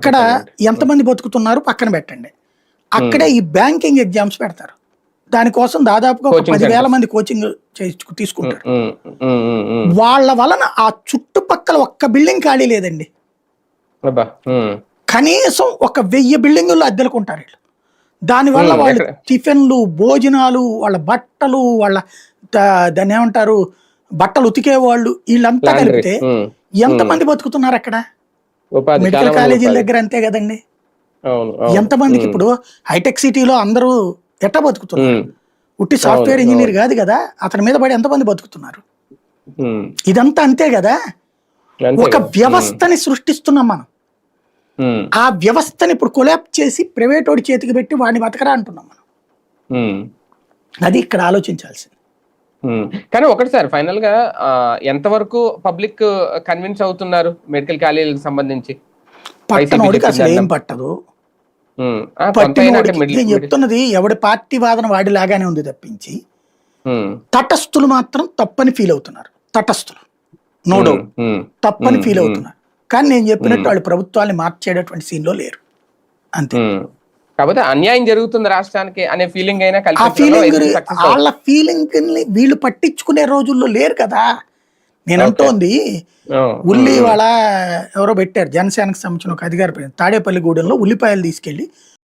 అక్కడ ఎంతమంది బతుకుతున్నారు పక్కన పెట్టండి. అక్కడే ఈ బ్యాంకింగ్ ఎగ్జామ్స్ పెడతారు. దానికోసం దాదాపుగా ఒక పదివేల. మంది కోచింగ్ చేయించు తీసుకుంటారు. వాళ్ళ వలన ఆ చుట్టుపక్కల ఒక్క బిల్డింగ్ ఖాళీ లేదండి. కనీసం ఒక వెయ్యి బిల్డింగుల్లో అద్దెలుకుంటారు వీళ్ళు. దానివల్ల వాళ్ళు? టిఫిన్లు భోజనాలు వాళ్ళ బట్టలు వాళ్ళ దాన్ని ఏమంటారు బట్టలు ఉతికే వాళ్ళు వీళ్ళంతా. కలిపితే ఎంతమంది బతుకుతున్నారు అక్కడ? మెడికల్ కాలేజీల. దగ్గర అంతే కదండి. ఎంతమందికి ఇప్పుడు హైటెక్ సిటీలో అందరూ ఎట్ట బతుకుతున్నారు? ఉట్టి సాఫ్ట్వేర్ ఇంజనీర్ కాదు కదా అతని మీద పడి ఎంతమంది బతుకుతున్నారు? ఇదంతా అంతే కదా? ఒక. వ్యవస్థని సృష్టిస్తున్నాం మనం. ఆ వ్యవస్థని ఇప్పుడు కొలాప్ చేసి ప్రైవేట్ వాడి చేతికి పెట్టి వాడిని బతకరా అంటున్నాం మనం. అది ఇక్కడ ఆలోచించాల్సింది. కానీ ఒకటి సార్ ఫైనల్గా ఎంతవరకు పబ్లిక్ కన్విన్స్ అవుతున్నారు మెడికల్ కాలేజీలకు సంబంధించి? అసలు ఏం పట్టదు. నేను చెప్తున్నది? ఎవడి పార్టీ వాదన వాడిలాగానే ఉంది తప్పించి తటస్థులు మాత్రం తప్పని ఫీల్ అవుతున్నారు. తటస్థులు. నో డౌట్ తప్పని ఫీల్. అవుతున్నారు. కానీ నేను చెప్పినట్టు వాళ్ళు ప్రభుత్వాన్ని మార్చేటటువంటి సీన్లో లేరు. అంతే. కాకపోతే అన్యాయం జరుగుతుంది రాష్ట్రానికి అనే ఫీలింగ్ అయినా ఆ ఫీలింగ్. వాళ్ళ ఫీలింగ్ వీళ్ళు పట్టించుకునే రోజుల్లో లేరు కదా. నేను అంటోంది ఉల్లి వాళ్ళ ఎవరో పెట్టారు జనసేనకు సంబంధించిన ఒక అధికారి తాడేపల్లిగూడెంలో ఉల్లిపాయలు తీసుకెళ్ళి